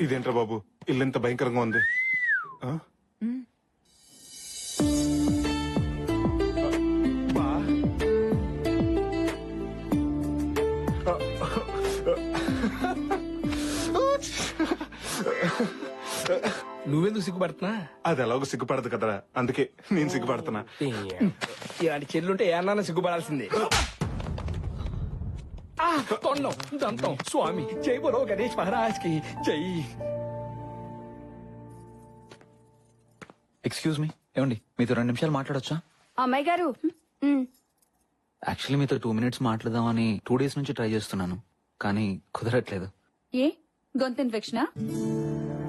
ఇదేంట్రా బాబు? ఇల్లు ఎంత భయంకరంగా ఉంది. ఆ? బా. నువ్వెందుకు సిగ్గుపడుతున్నా? అది ఎలాగో సిగ్గుపడదు కదరా. అందుకే నేను సిగ్గుపడుతున్నా. ఇలాంటి చెల్లుంటే ఏ అన్నా సిగ్గుపడాల్సిందే. తొండం దంతం. స్వామి జై గణేష్ మహారాజ్కి జై. ఎక్స్క్యూజ్ మీ ఏమండి మీతో రెండు నిమిషాలు మాట్లాడొచ్చా? అమ్మాయి గారు యాక్చువల్లీ మీతో టూ మినిట్స్ మాట్లాడదామని టూ డేస్ నుంచి ట్రై చేస్తున్నాను కానీ కుదరట్లేదు. ఏ? గొంతు ఇన్ఫెక్షనా?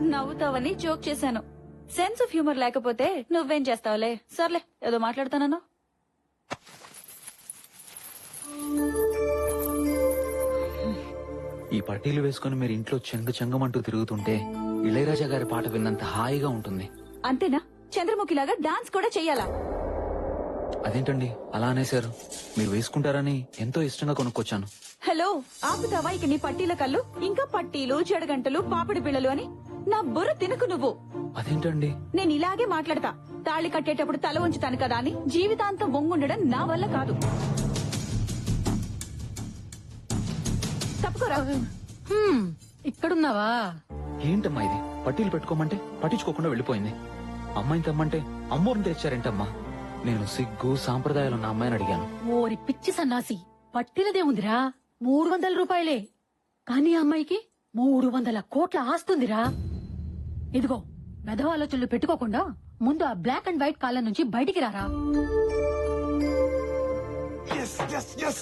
నవ్వుతావని జోక్ చేశాను. సెన్స్ ఆఫ్ హ్యూమర్ లేకపోతే నువ్వేం చేస్తావులే? సర్లే ఏదో మాట్లాడతానన్నా. ఈ పట్టీలు వేసుకుని మీరు ఇంట్లో చెంగ చెంగమంటూ తిరుగుతుంటే ఇళయరాజా గారి పాట విన్నంత హాయిగా ఉంటుంది. అంతేనా? చంద్రముఖిలాగా డాన్స్ కూడా చెయ్యాలా? అదేంటండి? అలా అనేశారు. మీరు వేసుకుంటారని ఎంతో ఇష్టంగా కొనుక్కొచ్చాను. హలో ఆపుతావా ఇక నీ పట్టీల కళ్ళు? ఇంకా పట్టీలు జడగంటలు పాపిడి పిల్లలు అని? నా బుర్ర తినకు నువ్వు. అదేంటండి? నేను ఇలాగే మాట్లాడతా. తాళి కట్టేటప్పుడు తల ఉంచుతాను కదా అని జీవితాంతం వంగుండడం నా వల్ల కాదు. తప్పుకోరా. హ్మ్, ఇక్కడున్నావా? ఏంటమ్మా ఇది? పట్టీలు పెట్టుకోమంటే పట్టించుకోకుండా వెళ్ళిపోయింది. అమ్మాయిని తెమ్మంటే అమ్మోరిని తెచ్చారేంటమ్మా నేను సిగ్గు సాంప్రదాయాలు ఉన్న అమ్మాయిని అడిగాను. ఓరి పిచ్చి సన్నాసి పట్టినదే ఉందిరా? మూడు వందల రూపాయలే. కానీ ఆ అమ్మాయికి మూడు వందల కోట్ల ఆస్తుందిరా. ఇదిగో మెదవ ఆలోచనలు పెట్టుకోకుండా ముందు ఆ బ్లాక్ అండ్ వైట్ కాలం నుంచి బయటికి రారా. Yes, yes, yes.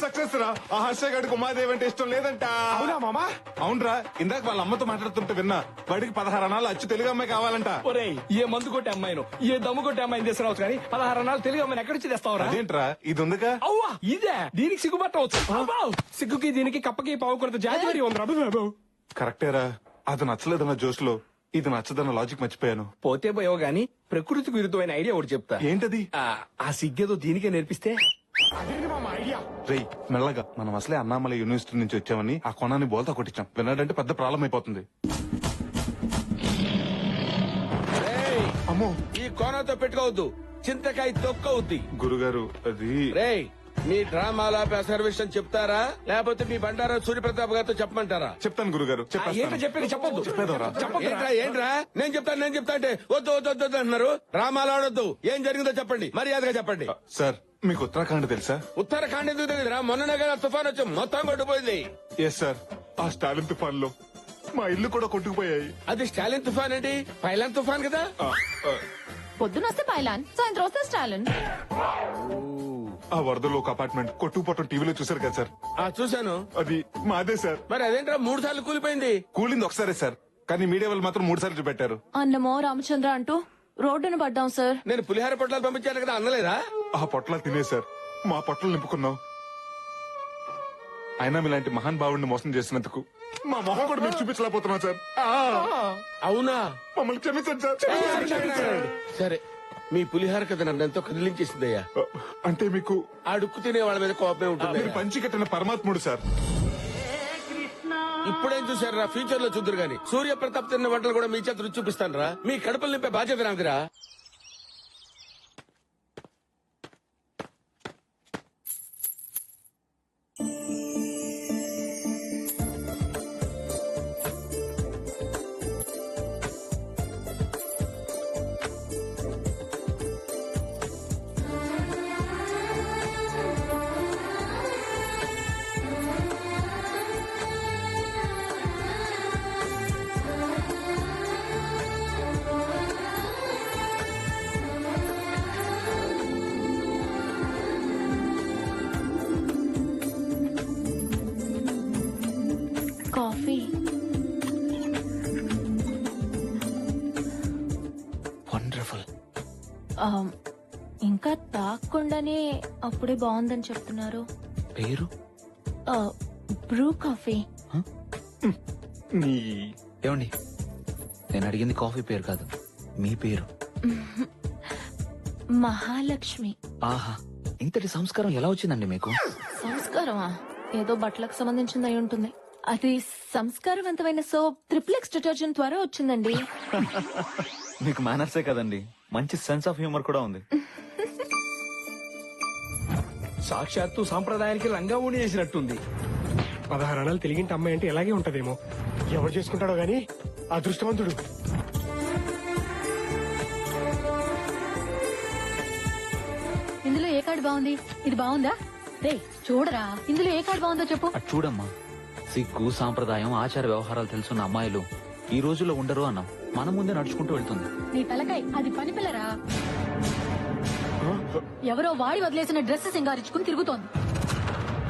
Success రా. ఆ హర్ష గడికి ఉమాదేవి అంటే ఇష్టం లేదంట. అవునా మామా? అవునరా ఇందాక వాళ్ళ అమ్మతో మాట్లాడుతుంటే విన్నా. వాడికి పదహారు అనాలు అచ్చు తెలుగు అమ్మాయి కావాలంట. ఒరేయ్ ఏ మందు కొట్టే అమ్మాయిను ఏ దమ్ము కొట్టే అమ్మాయిని తీసుకురావచ్చు కానీ పదహారు నాలుగు తెలుగు అమ్మాయిని ఎక్కడి నుంచి తెస్తావురా? అదేంట్రా ఇది ఉందిగా అవ్వా ఇదే దీనికి సిగ్గుపట్టవచ్చు సిగ్గుకి దీనికి కప్పకి పావుకొడత జాతి అబ్బో. కరెక్టేరా అది నచ్చలేదన్న జోష్లో ఇది నచ్చదన్న లాజిక్ మర్చిపోయాను. పోతే పోయావు గాని ప్రకృతికి విరుద్ధమైన ఐడియా ఒకటి చెప్తా. ఏంటది? ఆ, ఆ సిగ్గేదో దీనికే నేర్పిస్తే రేయ్ మెల్లగా. మనం అసలే అన్నామలై యూనివర్సిటీ నుంచి వచ్చామని ఆ కొనాన్ని బోల్తా కొట్టించాం. విన్నాడంటే పెద్ద ప్రాబ్లం అయిపోతుంది. అమ్మో. ఈ కోనతో పెట్టుకోవద్దు. చింతకాయ తొక్కవుద్ది గురుగారు అది రేయ్ మీ డ్రామాలాపి అసలు విషయం చెప్తారా? లేకపోతే మీ బండారా సూర్యప్రతాప్ గారితో చెప్పమంటారా? చెప్తాను గురుగారు ఏంటో చెప్పేది చెప్పొద్దు. ఏంట్రా ఏంట్రా? నేను చెప్తాను నేను చెప్తా అంటే వద్దు వద్దు వద్దు వద్దు అంటున్నారు. డ్రామాలు ఆడొద్దు. ఏం జరిగిందో చెప్పండి. మర్యాదగా చెప్పండి. సార్ మీకు ఉత్తరాఖండ్ తెలుసా? ఉత్తరాఖండ్ ఎందుకు తెలియదురా? మొన్ననే కదా తుఫాన్ వచ్చి మొత్తం కొట్టుపోయింది ఎస్ సార్ ఆ స్టాలిన్ తుఫాన్లో మా ఇల్లు కూడా కొట్టుకుపోయాయి. అది స్టాలిన్ తుఫాన్ ఏంటి? పైలాన్ తుఫాన్ కదా? ఆ, ఆ, పొద్దున వస్తే పైలాన్ సాయంత్రం వస్తే స్టాలిన్. ఆ వరదలో ఒక అపార్ట్మెంట్ కొట్టుకుపోవటం టీవీలో చూసారు కదా సార్ ఆ చూశాను. అది మాదే సార్ మరి అదేంట్రా? మూడు సార్లు కూలిపోయింది. కూలింది ఒకసారే సార్ కానీ మీడియా వాళ్ళు మాత్రం మూడు సార్లు చూపెట్టారు. అన్నమో రామచంద్ర అంటూ రోడ్డును పడ్డాం సార్ నేను పులిహార పొట్లాలు పంపించాను కదా అన్నలేదా? ఆ పొట్ల తినే సార్. మా పొట్టలు నింపుకున్నాం. అయినా మీలాంటి మహాన్ భావుడిని మోసం చేసినందుకు మా మొహం కూడా మీరు చూపించలేకపోతున్నాం సార్. ఆ, అవునా? మమ్మల్ని క్షమించండి సార్. క్షమించండి సార్. మీ పులిహార కథ నన్ను ఎంతో కదిలించేసిందయ్యా. ఆ, అంటే మీకు అడుక్కు తినే వాళ్ళ మీద కోపమే ఉంటుంది. మీరు పంచి కట్టిన పరమాత్ముడు సార్. ఇప్పుడేం చూసారు రా ఫ్యూచర్లో చూద్దరు గాని. సూర్య ప్రతాప్ తిన్న వంటలు కూడా మీ చేత రుచి చూపిస్తాను రా మీ కడుపులు నింపే బాధ్యత నాదిరా ఇంకా తాగకుండానే అప్పుడే బాగుందని చెప్తున్నారు. పేరు? Bru coffee. ఏమండి? నేను అడిగింది కాఫీ పేరు కాదు మీ పేరు? మహాలక్ష్మి. ఆహా ఇంతటి సంస్కారం ఎలా వచ్చిందండి మీకు? సంస్కారమా? ఏదో బట్టలకు సంబంధించింది అయి ఉంటుంది. అది సంస్కారవంతమైన సోప్ త్రిప్లెక్స్ డిటర్జెంట్ ద్వారా వచ్చిందండి. మీకు మేనర్సే కదండి? మంచి సెన్స్ ఆఫ్ హ్యూమర్ కూడా ఉంది. సాక్షాత్తు సాంప్రదాయానికి రంగా ఊడి చేసినట్టుంది. పదహారు అణాలు తెలిగింటి అమ్మాయి అంటే ఇలాగే ఉంటదేమో. ఎవరు చేసుకుంటాడో గాని అదృష్టవంతుడు. ఇందులో ఏ కార్డు బాగుంది? ఇది బాగుందా? రే చూడరా. ఇందులో ఏ కార్డు బాగుందో చెప్పు. అటు చూడమ్మా. సిగ్గు సాంప్రదాయం ఆచార వ్యవహారాలు తెలుసున్న అమ్మాయిలు ఈ రోజుల్లో ఉండరు అన్నాం. మన ముందే నడుచుకుంటూ వెళ్తుంది. నీ తలకాయ అది పని పిల్లరా? ఎవరో వాడి వదిలేసిన డ్రెస్ సింగారించుకుని తిరుగుతోంది.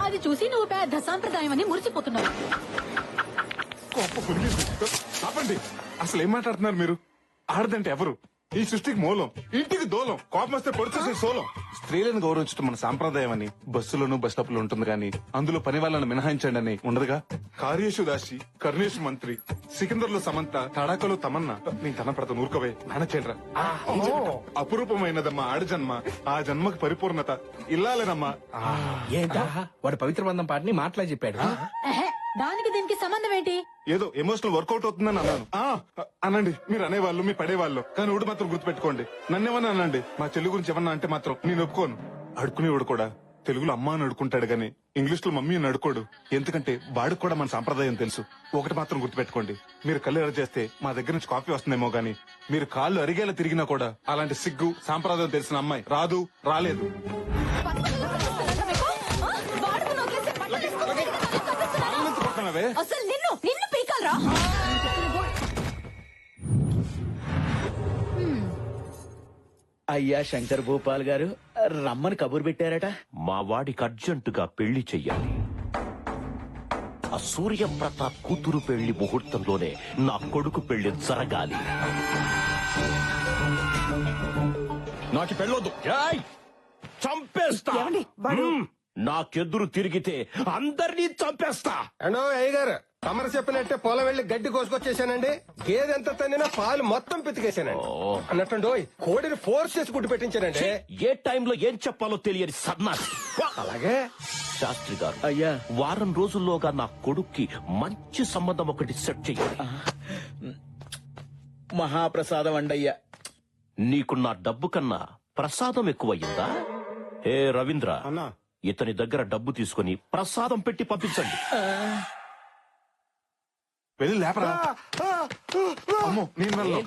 అది చూసి నువ్వు పెద్ద సాంప్రదాయం అని మురిసిపోతున్నావు. ఆపండి. అసలు ఏం మాట్లాడుతున్నారు మీరు? ఆడదంటే ఎవరు? ఈ సృష్టికి మూలం ఇంటికి దూలం కోపం వస్తే పొడిచేసే సోలం. స్త్రీలను గౌరవించడం మన సాంప్రదాయం అని బస్సులోను బస్ స్టాప్లో ఉంటుంది కానీ అందులో పని వాళ్ళని మినహాయించండి అని ఉండదుగా? కార్యేషు దాసి కర్ణేషు మంత్రి సికిందర్లో సమంత తడాకలో తమన్నా. నేను కనపడతా నూరుకవే నానచేడ్రా అపురూపమైనదమ్మా ఆడ జన్మ ఆ జన్మకు పరిపూర్ణత ఇల్లాలేనమ్మా. ఏంటా? వాడు పవిత్ర బంధం పాటని మాటలా చెప్పాడు. దానికి దీనికి సంబంధం ఏంటి? ఏదో ఎమోషనల్ వర్కౌట్ అవుతుందని అన్నాను. ఆ, అనండి మీరు అనేవాళ్ళు మీ పడేవాళ్ళు. కానీ ఊడు మాత్రం గుర్తుపెట్టుకోండి. నన్నేమన్నా అనండి? మా చెల్లి గురించి ఏమన్నా అంటే మాత్రం నేను ఒప్పుకోను. అడుకునేవాడు కూడా. తెలుగులో అమ్మ అని అడుకుంటాడు గాని ఇంగ్లీష్లో మమ్మీ అని అడుకోడు ఎందుకంటే వాడికి కూడా మన సాంప్రదాయం తెలుసు. ఒకటి మాత్రం గుర్తుపెట్టుకోండి. మీరు కళ్ళు ఎర్ర చేస్తే మా దగ్గర నుంచి కాఫీ వస్తుందేమో గాని మీరు కాళ్ళు అరిగేలా తిరిగినా కూడా అలాంటి సిగ్గు సాంప్రదాయం తెలిసిన అమ్మాయి రాదు రాలేదు. నిన్ను నిన్ను పీకాలరా? అయ్యా శంకర్ భూపాల్ గారు రమ్మని కబురు పెట్టారట. మా వాడికి అర్జెంటుగా పెళ్ళి చెయ్యాలి. ఆ సూర్య ప్రతాప్ కూతురు పెళ్ళి ముహూర్తంలోనే నా కొడుకు పెళ్ళి జరగాలి. నాకు పెళ్ళొద్దు. చంపేస్తా. నాకెదురు తిరిగితే అందరినీ చంపేస్తా. అండో అయ్య గారు తమరు చెప్పినట్టే పొలం వెళ్ళి గడ్డి కోసుకొచ్చేసానండి. గేదె ఎంత తన్నినా పాలు మొత్తం పితికేసానండి. అన్నట్టు కోడిని ఫోర్స్ చేసి గుడ్డు పెట్టించానండి. ఏ టైంలో ఏం చెప్పాలో తెలియని సన్నాసి. అలాగే? శాస్త్రి గారు అయ్యా. వారం రోజుల్లోగా నా కొడుక్కి మంచి సంబంధం ఒకటి సెట్ చెయ్యాలి మహాప్రసాదం అండయ్యా. నీకు నా డబ్బు కన్నా ప్రసాదం ఎక్కువయ్యిందా? ఏ రవీంద్ర అన్నా. ఇతని దగ్గర డబ్బు తీసుకుని ప్రసాదం పెట్టి పంపించండి. వెళ్ళి లేపరా. అమ్మో నేను వెళ్ళను.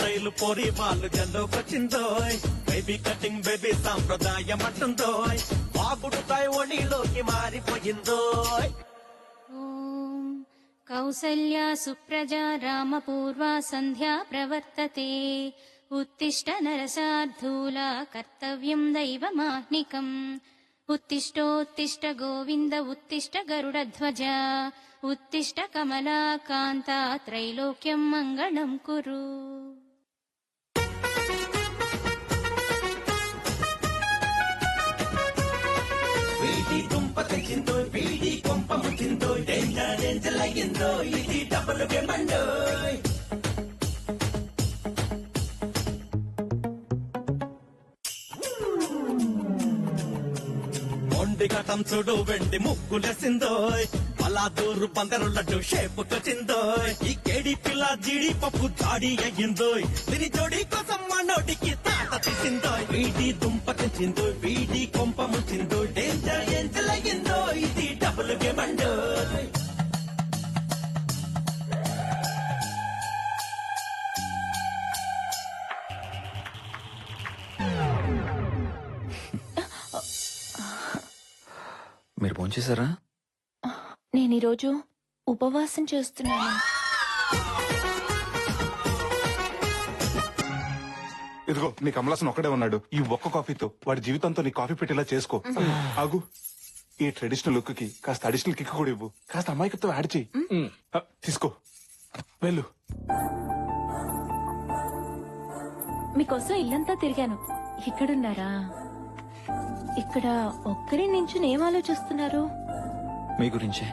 ట్రైలు పోరి వాళ్ళు బేబీ కటింగ్ బేబీ సాంప్రదాయం అంటుందోయ్. బాగుడుతాయి ఒడిలోకి మారిపోయిందోయ్. ॐ कौसल्या सुप्रजा रामपूर्वा सन्ध्या प्रवर्तते। उत्तिष्ठ नरसार्धूला कर्तव्यम् दैवमाह्निकम् उत्तिष्ठोत्तिष्ठ गोविन्द उत्तिष्ठ गरुडध्वज। उत्तिष्ठ कमलाकान्ता त्रैलोक्यम् मङ्गलम् कुरु డేంజర్ డేంజర్ అయ్యిందో ఇది డబ్బులు గెమండోయ్ మొండి చూడు వెండి ముగ్గులేసిందోయ్. దూరు పందరు లడ్డు షేపు ఈ కేడి పిల్ల జీడి పప్పు జాడి అయ్యిందోయ్. దీని జోడి కోసం మా నోటికి తాత తీసిందోయ్ వీడి దుంప తెచ్చిందో వీడి కొంప ముచ్చిందో డేంజర్ ఏంజల్ అయ్యిందో ఇది డబుల్ గేమండోయ్ మీరు భోంచేశారా? నేను ఈరోజు ఉపవాసం చేస్తున్నాను. ఇదిగో నీ కమలాసన్ ఒక్కడే ఉన్నాడు. ఈ ఒక్క కాఫీతో వాడి జీవితంతో నీ కాఫీ పెట్టేలా చేసుకో. ఆగు. ఈ ట్రెడిషనల్ లుక్కి కాస్త అడిషనల్ కిక్ కూడా ఇవ్వు. కాస్త అమాయకత్వం యాడ్ చెయ్యి. ఆ, తీసుకో. వెళ్ళు. మీకోసం ఇల్లంతా తిరిగాను. ఇక్కడున్నారా? ఇక్కడ ఒక్కరి నుంచి ఏం ఆలోచిస్తున్నారు? మీ గురించే.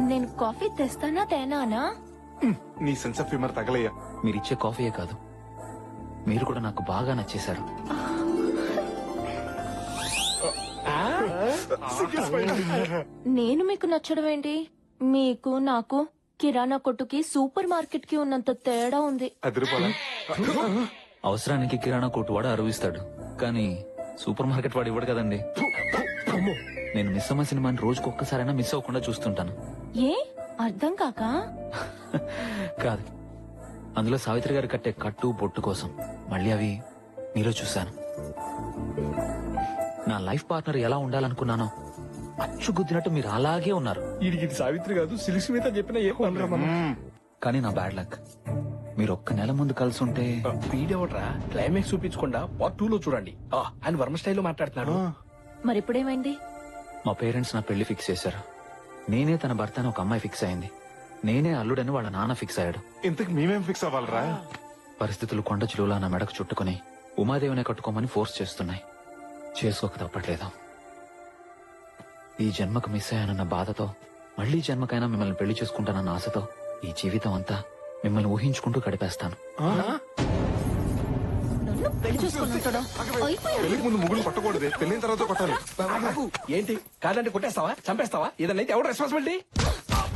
నేను కాఫీ తెస్తానా తేనానా? నీ సెన్స్ ఆఫ్ హ్యూమర్ తగలయ్యా. మీరిచ్చే కాఫీయే కాదు. మీరు కూడా నాకు బాగా నచ్చేశారు. నేను మీకు నచ్చడం ఏంటి? మీకు నాకు కిరాణా కొట్టుకి సూపర్ మార్కెట్కి ఉన్నంత తేడా ఉంది. అదిరిపోలా. అవసరానికి కిరాణా కొట్టు వాడు అరువిస్తాడు. కానీ సూపర్ మార్కెట్ వాడు ఇవ్వడు కదండి. నేను మిస్ అమ్మ సినిమాని రోజుకు ఒక్కసారైనా మిస్ అవ్వకుండా చూస్తుంటాను. ఏ? అర్థం కాక? కాదు. అందులో సావిత్రి గారు కట్టే కట్టు బొట్టు కోసం మళ్ళీ అవి మీలో చూశాను. నా లైఫ్ పార్ట్నర్ ఎలా ఉండాలనుకున్నానో అచ్చు గుద్దినట్టు మీరు అలాగే ఉన్నారు. ఇది సావిత్రి కాదు సిలిసి మీద చెప్పిన ఏ కానీ నా బ్యాడ్ లక్. మీరు ఒక్క నెల ముందు కలిసి ఉంటే వీడెవట్రా క్లైమాక్స్ చూపించకుండా పార్ట్ టూ లో చూడండి. ఆ, ఆయన వర్మ స్టైల్లో మాట్లాడుతున్నాడు. మరి ఇప్పుడేమైంది మా పేరెంట్స్ నా పెళ్ళి ఫిక్స్ చేశారు. నేనే తన భర్త అని ఒక అమ్మాయి ఫిక్స్ అయింది. నేనే అల్లుడని వాళ్ళ నాన్న ఫిక్స్ అయ్యాడు. ఇంతకు మేమేం ఫిక్స్ అవ్వాలరా? పరిస్థితులు కొండ చిలువలా నా మెడకు చుట్టుకుని ఉమాదేవినే కట్టుకోమని ఫోర్స్ చేస్తున్నాయి. చేసుకోక తప్పట్లేదు. ఈ జన్మకు మిస్ అయ్యానన్న బాధతో మళ్ళీ జన్మకైనా మిమ్మల్ని పెళ్ళి చేసుకుంటానన్న ఆశతో ఈ జీవితం అంతా మిమ్మల్ని ఊహించుకుంటూ గడిపేస్తాను. నన్ను పెళ్ళి చేసుకుని ఉంటాడా అయిపోయాడు పెళ్ళికి ముందు ముగ్గురు కొట్టకూడదు. పెళ్ళిన తర్వాత కొట్టాలి. ఏంటి? కాదంటే కొట్టేస్తావా? చంపేస్తావా? ఏదన్నా అయితే ఎవరు రెస్పాన్సిబిలిటీ